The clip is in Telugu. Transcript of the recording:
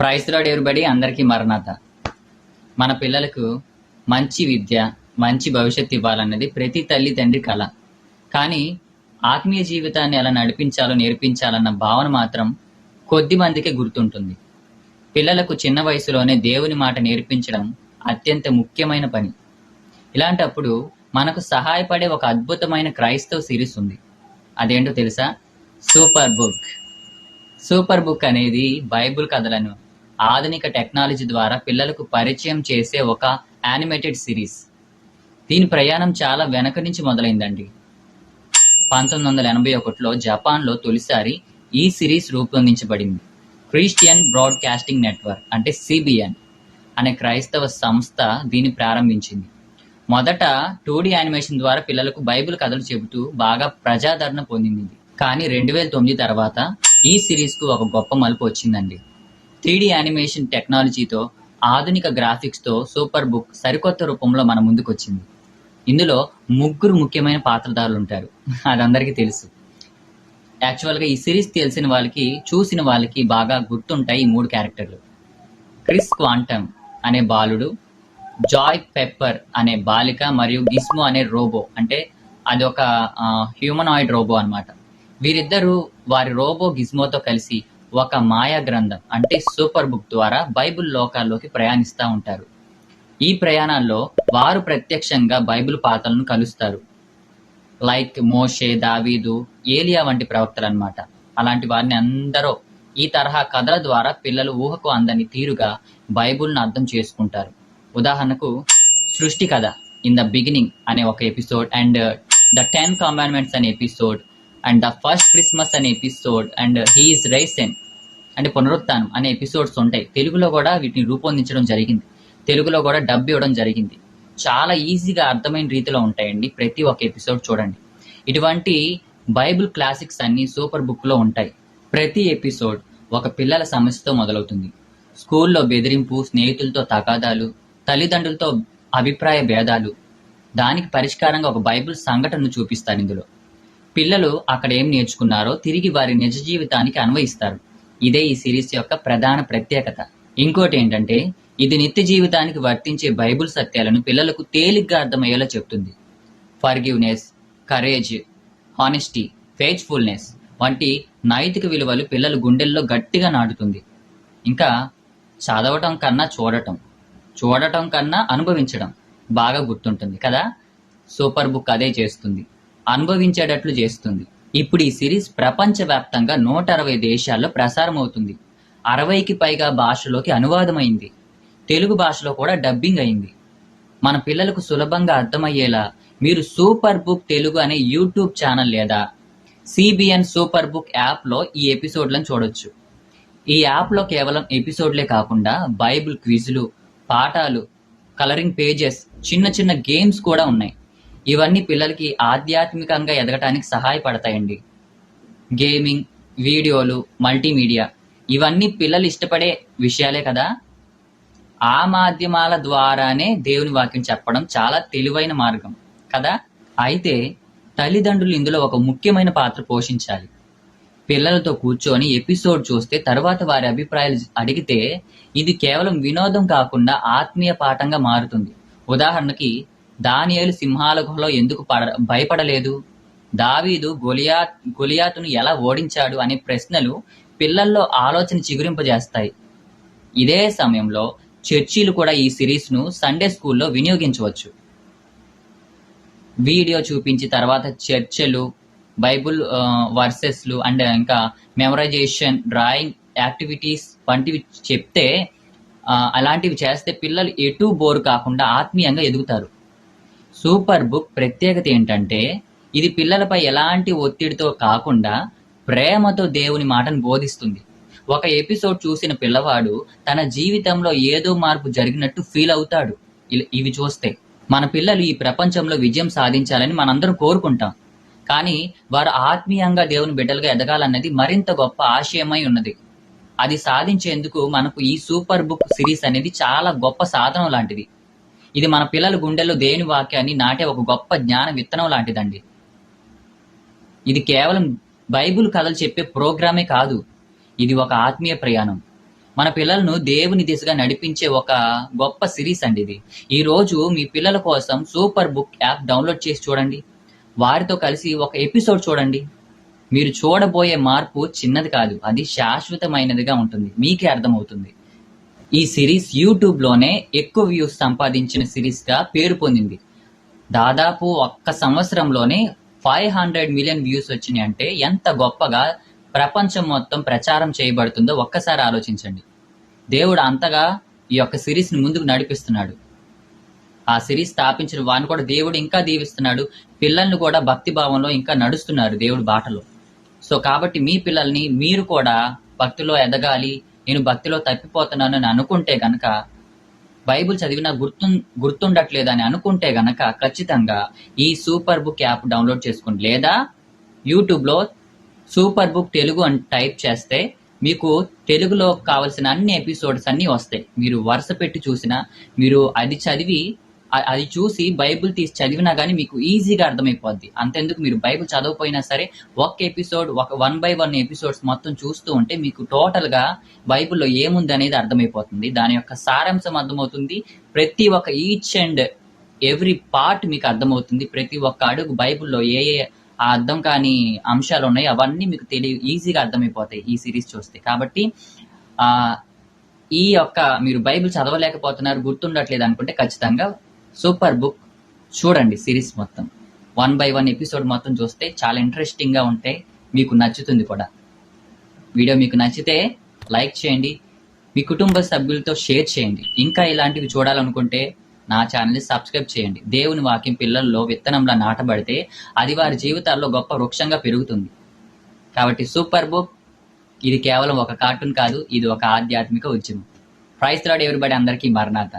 ప్రైస్ లాడ్ ఎవరిబడి అందరికీ మరణాత. మన పిల్లలకు మంచి విద్య మంచి భవిష్యత్తు ఇవ్వాలన్నది ప్రతి తల్లి తండ్రి కళ కానీ ఆత్మీయ జీవితాన్ని ఎలా నడిపించాలో నేర్పించాలన్న భావన మాత్రం కొద్ది మందికే గుర్తుంటుంది. పిల్లలకు చిన్న వయసులోనే దేవుని మాట నేర్పించడం అత్యంత ముఖ్యమైన పని. ఇలాంటప్పుడు మనకు సహాయపడే ఒక అద్భుతమైన క్రైస్తవ సిరీస్ ఉంది. అదేంటో తెలుసా? Super book. సూపర్ బుక్ అనేది బైబుల్ కథలను ఆధునిక టెక్నాలజీ ద్వారా పిల్లలకు పరిచయం చేసే ఒక యానిమేటెడ్ సిరీస్. దీని ప్రయాణం చాలా వెనక నుంచి మొదలైందండి. పంతొమ్మిది వందల ఎనభై ఒకటిలో జపాన్లో తొలిసారి ఈ సిరీస్ రూపొందించబడింది. క్రిస్టియన్ బ్రాడ్కాస్టింగ్ నెట్వర్క్ అంటే సిబిఎన్ అనే క్రైస్తవ సంస్థ దీన్ని ప్రారంభించింది. మొదట టూ యానిమేషన్ ద్వారా పిల్లలకు బైబిల్ కథలు చెబుతూ బాగా ప్రజాదరణ పొందింది. కానీ రెండు వేల తొమ్మిది తర్వాత ఈ సిరీస్కు ఒక గొప్ప మలుపు వచ్చిందండి. త్రీడీ యానిమేషన్ టెక్నాలజీతో ఆధునిక గ్రాఫిక్స్తో సూపర్ బుక్ సరికొత్త రూపంలో మన ముందుకొచ్చింది. ఇందులో ముగ్గురు ముఖ్యమైన పాత్రధారులు ఉంటారు అది అందరికీ తెలుసు. యాక్చువల్గా ఈ సిరీస్ తెలిసిన వాళ్ళకి చూసిన వాళ్ళకి బాగా గుర్తుంటాయి ఈ మూడు క్యారెక్టర్లు. క్రిస్ క్వాంటమ్ అనే బాలుడు జాయ్ పెప్పర్ అనే బాలిక మరియు గిస్మో అనే రోబో. అంటే అది ఒక హ్యూమనాయిడ్ రోబో అనమాట వీరిద్దరూ వారి రోబో గిస్మోతో కలిసి ఒక మాయా గ్రంథం అంటే సూపర్ బుక్ ద్వారా బైబిల్ లోకాల్లోకి ప్రయాణిస్తూ ఉంటారు. ఈ ప్రయాణాల్లో వారు ప్రత్యక్షంగా బైబిల్ పాత్రలను కలుస్తారు. లైక్ మోషే దావీదు ఏలియా వంటి ప్రవక్తలు అన్నమాట అలాంటి వారిని అందరూ ఈ తరహా కథల ద్వారా పిల్లలు ఊహకు అందని తీరుగా బైబుల్ను అర్థం చేసుకుంటారు. ఉదాహరణకు సృష్టి కథ ఇన్ ద బిగినింగ్ అనే ఒక episode and the ten commandments అనే episode and the first Christmas అనే episode and he is risen అంటే పునరుత్నం అనే ఎపిసోడ్స్ ఉంటాయి. తెలుగులో కూడా వీటిని రూపొందించడం జరిగింది. తెలుగులో కూడా డబ్ ఇవ్వడం జరిగింది. చాలా ఈజీగా అర్థమైన రీతిలో ఉంటాయండి ప్రతి ఒక్క ఎపిసోడ్ చూడండి. ఇటువంటి బైబిల్ క్లాసిక్స్ అన్ని సూపర్ బుక్లో ఉంటాయి. ప్రతి ఎపిసోడ్ ఒక పిల్లల సమస్యతో మొదలవుతుంది. స్కూల్లో బెదిరింపు స్నేహితులతో తగాదాలు తల్లిదండ్రులతో అభిప్రాయ భేదాలు దానికి పరిష్కారంగా ఒక బైబిల్ సంఘటనను చూపిస్తారు ఇందులో. పిల్లలు అక్కడ ఏం నేర్చుకున్నారో తిరిగి వారి నిజ జీవితానికి అన్వయిస్తారు. ఇదే ఈ సిరీస్ యొక్క ప్రధాన ప్రత్యేకత. ఇంకోటి ఏంటంటే ఇది నిత్య జీవితానికి వర్తించే బైబుల్ సత్యాలను పిల్లలకు తేలిగ్గా అర్థమయ్యేలా చెప్తుంది. ఫర్గివ్నెస్ కరేజ్ హానెస్టీ ఫేజ్ఫుల్నెస్ వంటి నైతిక విలువలు పిల్లల గుండెల్లో గట్టిగా నాటుతుంది. ఇంకా చదవటం కన్నా చూడటం చూడటం కన్నా అనుభవించడం బాగా గుర్తుంటుంది కదా? సూపర్ బుక్ అదే చేస్తుంది. అనుభవించేటట్లు చేస్తుంది. ఇప్పుడు ఈ సిరీస్ ప్రపంచవ్యాప్తంగా నూట అరవై దేశాల్లో ప్రసారం అవుతుంది అరవైకి పైగా భాషలోకి అనువాదమైంది. తెలుగు భాషలో కూడా డబ్బింగ్ అయింది. మన పిల్లలకు సులభంగా అర్థమయ్యేలా మీరు సూపర్ బుక్ తెలుగు అనే యూట్యూబ్ ఛానల్ లేదా సిబిఎన్ సూపర్ బుక్ యాప్లో ఈ ఎపిసోడ్లను చూడొచ్చు. ఈ యాప్లో కేవలం ఎపిసోడ్లే కాకుండా బైబిల్ క్విజ్లు పాఠాలు కలరింగ్ పేజెస్ చిన్న చిన్న గేమ్స్ కూడా ఉన్నాయి. ఇవన్నీ పిల్లలకి ఆధ్యాత్మికంగా ఎదగటానికి సహాయపడతాయండి. గేమింగ్ వీడియోలు మల్టీమీడియా ఇవన్నీ పిల్లలు ఇష్టపడే విషయాలే కదా. ఆ మాధ్యమాల ద్వారానే దేవుని వాక్యం చెప్పడం చాలా తెలివైన మార్గం కదా. అయితే తల్లిదండ్రులు ఇందులో ఒక ముఖ్యమైన పాత్ర పోషించాలి. పిల్లలతో కూర్చొని ఎపిసోడ్ చూస్తే తర్వాత వారి అభిప్రాయాలు అడిగితే ఇది కేవలం వినోదం కాకుండా ఆత్మీయ పాఠంగా మారుతుంది. ఉదాహరణకి దానియేలు సింహాల గుహలో ఎందుకు పడ భయపడలేదు? దావీదు గొలియా గొలియాతును ఎలా ఓడించాడు అనే ప్రశ్నలు పిల్లల్లో ఆలోచన చిగురింపజేస్తాయి. ఇదే సమయంలో చర్చీలు కూడా ఈ సిరీస్ను సండే స్కూల్లో వినియోగించవచ్చు. వీడియో చూపించి తర్వాత చర్చలు బైబుల్ వర్సెస్లు అండ్ ఇంకా మెమరైజేషన్ డ్రాయింగ్ యాక్టివిటీస్ వంటివి చెప్తే అలాంటివి చేస్తే పిల్లలు ఎటు బోరు కాకుండా ఆత్మీయంగా ఎదుగుతారు. సూపర్ బుక్ ప్రత్యేకత ఏంటంటే ఇది పిల్లలపై ఎలాంటి ఒత్తిడితో కాకుండా ప్రేమతో దేవుని మాటను బోధిస్తుంది. ఒక ఎపిసోడ్ చూసిన పిల్లవాడు తన జీవితంలో ఏదో మార్పు జరిగినట్టు ఫీల్ అవుతాడు. ఇవి చూస్తే మన పిల్లలు ఈ ప్రపంచంలో విజయం సాధించాలని మనందరం కోరుకుంటాం. కానీ వారు ఆత్మీయంగా దేవుని బిడ్డలుగా ఎదగాలన్నది మరింత గొప్ప ఆశయమై ఉన్నది. అది సాధించేందుకు మనకు ఈ సూపర్ బుక్ సిరీస్ అనేది చాలా గొప్ప సాధనం లాంటిది. ఇది మన పిల్లల గుండెల్లో దేవుని వాక్యాన్ని నాటే ఒక గొప్ప జ్ఞాన విత్తనం లాంటిదండి. ఇది కేవలం బైబిల్ కథలు చెప్పే ప్రోగ్రామే కాదు ఇది ఒక ఆత్మీయ ప్రయాణం. మన పిల్లలను దేవుని దిశగా నడిపించే ఒక గొప్ప సిరీస్ అండి ఇది. ఈ రోజు మీ పిల్లల కోసం సూపర్ బుక్ యాప్ డౌన్లోడ్ చేసి చూడండి. వారితో కలిసి ఒక ఎపిసోడ్ చూడండి. మీరు చూడబోయే మార్పు చిన్నది కాదు అది శాశ్వతమైనదిగా ఉంటుంది. మీకే అర్థమవుతుంది. ఈ సిరీస్ యూట్యూబ్లోనే ఎక్కువ వ్యూస్ సంపాదించిన సిరీస్గా పేరు పొందింది. దాదాపు ఒక్క సంవత్సరంలోనే ఫైవ్ హండ్రెడ్ మిలియన్ వ్యూస్ వచ్చినాయి అంటే ఎంత గొప్పగా ప్రపంచం మొత్తం ప్రచారం చేయబడుతుందో ఒక్కసారి ఆలోచించండి. దేవుడు అంతగా ఈ యొక్క సిరీస్ని ముందుకు నడిపిస్తున్నాడు. ఆ సిరీస్ స్థాపించిన వాడిని కూడా దేవుడు ఇంకా దీవిస్తున్నాడు. పిల్లల్ని కూడా భక్తి భావంలో ఇంకా నడుస్తున్నారు దేవుడి బాటలో. సో కాబట్టి మీ పిల్లల్ని మీరు కూడా భక్తిలో ఎదగాలి నేను భక్తిలో తప్పిపోతున్నాను అని అనుకుంటే గనక బైబిల్ చదివినా గుర్తు గుర్తుండట్లేదు అని అనుకుంటే గనక ఖచ్చితంగా ఈ సూపర్ బుక్ యాప్ డౌన్లోడ్ చేసుకోండి. లేదా యూట్యూబ్లో సూపర్ బుక్ తెలుగు అని టైప్ చేస్తే మీకు తెలుగులో కావలసిన అన్ని ఎపిసోడ్స్ అన్నీ వస్తాయి. మీరు వరుస పెట్టి చూసినా మీరు అది చదివి అది చూసి బైబిల్ తీసి చదివినా కానీ మీకు ఈజీగా అర్థమైపోద్ది. అంతెందుకు మీరు బైబిల్ చదవకపోయినా సరే ఒక ఎపిసోడ్ ఒక వన్ బై వన్ ఎపిసోడ్స్ మొత్తం చూస్తూ ఉంటే మీకు టోటల్గా బైబిల్లో ఏముంది అనేది అర్థమైపోతుంది. దాని యొక్క సారాంశం అర్థమవుతుంది. ప్రతి ఒక్క ఈచ్ అండ్ ఎవ్రీ పార్ట్ మీకు అర్థమవుతుంది. ప్రతి ఒక్క అడుగు బైబిల్లో ఏ ఏ ఆ అర్థం కాని అంశాలు ఉన్నాయి అవన్నీ మీకు తెలియ ఈజీగా అర్థమైపోతాయి ఈ సిరీస్ చూస్తే. కాబట్టి ఆ ఈ యొక్క మీరు బైబిల్ చదవలేకపోతున్నారు గుర్తుండట్లేదు అనుకుంటే ఖచ్చితంగా సూపర్ బుక్ చూడండి సిరీస్ మొత్తం. వన్ బై వన్ ఎపిసోడ్ మొత్తం చూస్తే చాలా ఇంట్రెస్టింగ్గా ఉంటే మీకు నచ్చుతుంది కూడా. వీడియో మీకు నచ్చితే లైక్ చేయండి. మీ కుటుంబ సభ్యులతో షేర్ చేయండి. ఇంకా ఇలాంటివి చూడాలనుకుంటే నా ఛానల్ని సబ్స్క్రైబ్ చేయండి. దేవుని వాక్యం పిల్లల్లో విత్తనంలా నాటబడితే అది వారి జీవితాల్లో గొప్ప వృక్షంగా పెరుగుతుంది. కాబట్టి సూపర్ బుక్ ఇది కేవలం ఒక కార్టూన్ కాదు ఇది ఒక ఆధ్యాత్మిక ఉద్యమం. ప్రైస్ రాడ్ ఎవరిబడి అందరికీ మరణాత